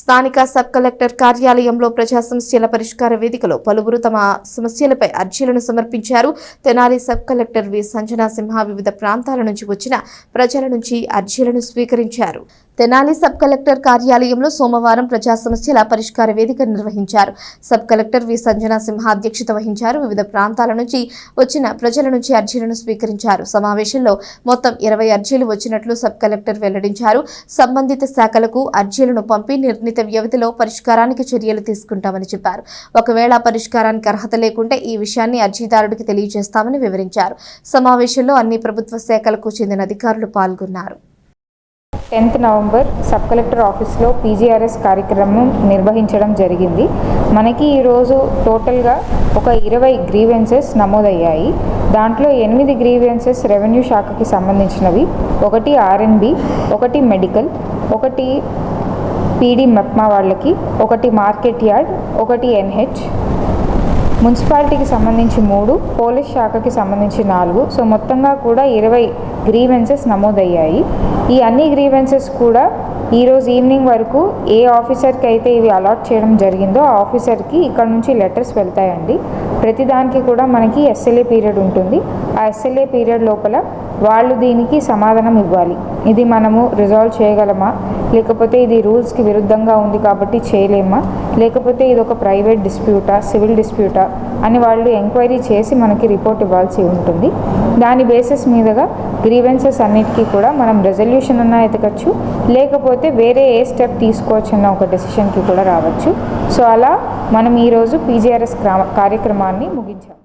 స్థానిక sub collector కార్యాలయంలో ప్రజా సమస్యల పరిష్కార వేదికలో పలువురు తమ సమస్యలపై అర్జీలను సమర్పించారు. Tenali sub collector V. Sanjana Simha వివిధ ప్రాంతాల నుంచి వచ్చిన ప్రజల నుంచి అర్జీలను స్వీకరించారు. తెనాలి సబ్ కలెక్టర్ కార్యాలయంలో సోమవారం ప్రజా సమస్యల పరిష్కార వేదిక నిర్వహించారు. Sub collector V. Sanjana Simha అధ్యక్షత వహించారు. వివిధ ప్రాంతాల నుంచి వచ్చిన ప్రజల నుంచి అర్జీలను స్వీకరించారు. సమావేశంలో మొత్తం ఇరవై అర్జీలు వచ్చినట్లు సబ్ కలెక్టర్ వెల్లడించారు. సంబంధిత శాఖలకు అర్జీలను పంపి నిర్ణీత వ్యవధిలో పరిష్కారానికి చర్యలు తీసుకుంటామని చెప్పారు. ఒకవేళ పరిష్కారానికి అర్హత లేకుంటే ఈ విషయాన్ని అర్జీదారుడికి తెలియజేస్తామని వివరించారు. సమావేశంలో అన్ని ప్రభుత్వ శాఖలకు చెందిన అధికారులు పాల్గొన్నారు. టెన్త్ నవంబర్ సబ్ కలెక్టర్ ఆఫీస్లో పీజీఆర్ఎస్ కార్యక్రమం నిర్వహించడం జరిగింది. మనకి ఈరోజు టోటల్గా ఒక ఇరవై గ్రీవెన్సెస్ నమోదయ్యాయి. దాంట్లో ఎనిమిది గ్రీవెన్సెస్ రెవెన్యూ శాఖకి సంబంధించినవి. ఒకటి ఆర్ఎన్బి ఒకటి మెడికల్ ఒకటి పీడీ మెప్మా వాళ్ళకి ఒకటి మార్కెట్ యార్డ్ ఒకటి ఎన్హెచ్. మున్సిపాలిటీకి సంబంధించి మూడు పోలీస్ శాఖకి సంబంధించి నాలుగు. సో మొత్తంగా కూడా ఇరవై గ్రీవెన్సెస్ నమోదయ్యాయి. ఈ అన్ని గ్రీవెన్సెస్ కూడా ఈరోజు ఈవినింగ్ వరకు ఏ ఆఫీసర్కి అయితే ఇవి అలాట్ చేయడం జరిగిందో ఆ ఆఫీసర్కి ఇక్కడ నుంచి లెటర్స్ వెళ్తాయండి. ప్రతిదానికి కూడా మనకి ఎస్ఎల్ఏ పీరియడ్ ఉంటుంది. ఆ ఎస్ఎల్ఏ పీరియడ్ లోపల వాళ్ళు దీనికి సమాధానం ఇవ్వాలి. ఇది మనము రిజాల్వ్ చేయగలమా? లేకపోతే ఇది రూల్స్కి విరుద్ధంగా ఉంది కాబట్టి చేయలేమా? లేకపోతే ఇది ఒక ప్రైవేట్ డిస్ప్యూటా సివిల్ డిస్ప్యూటా అని వాళ్ళు ఎంక్వైరీ చేసి మనకి రిపోర్ట్ ఇవ్వాల్సి ఉంటుంది. దాని బేసిస్ మీదుగా గ్రీవెన్సెస్ అన్నిటికీ కూడా మనం రెజల్యూషన్ అన్నా ఎతకచ్చు. లేకపోతే వేరే ఏ స్టెప్ తీసుకోవచ్చు అన్న ఒక డెసిషన్కి కూడా రావచ్చు. సో అలా మనం ఈరోజు పీజీఆర్ఎస్ కార్యక్రమాన్ని ముగించాం.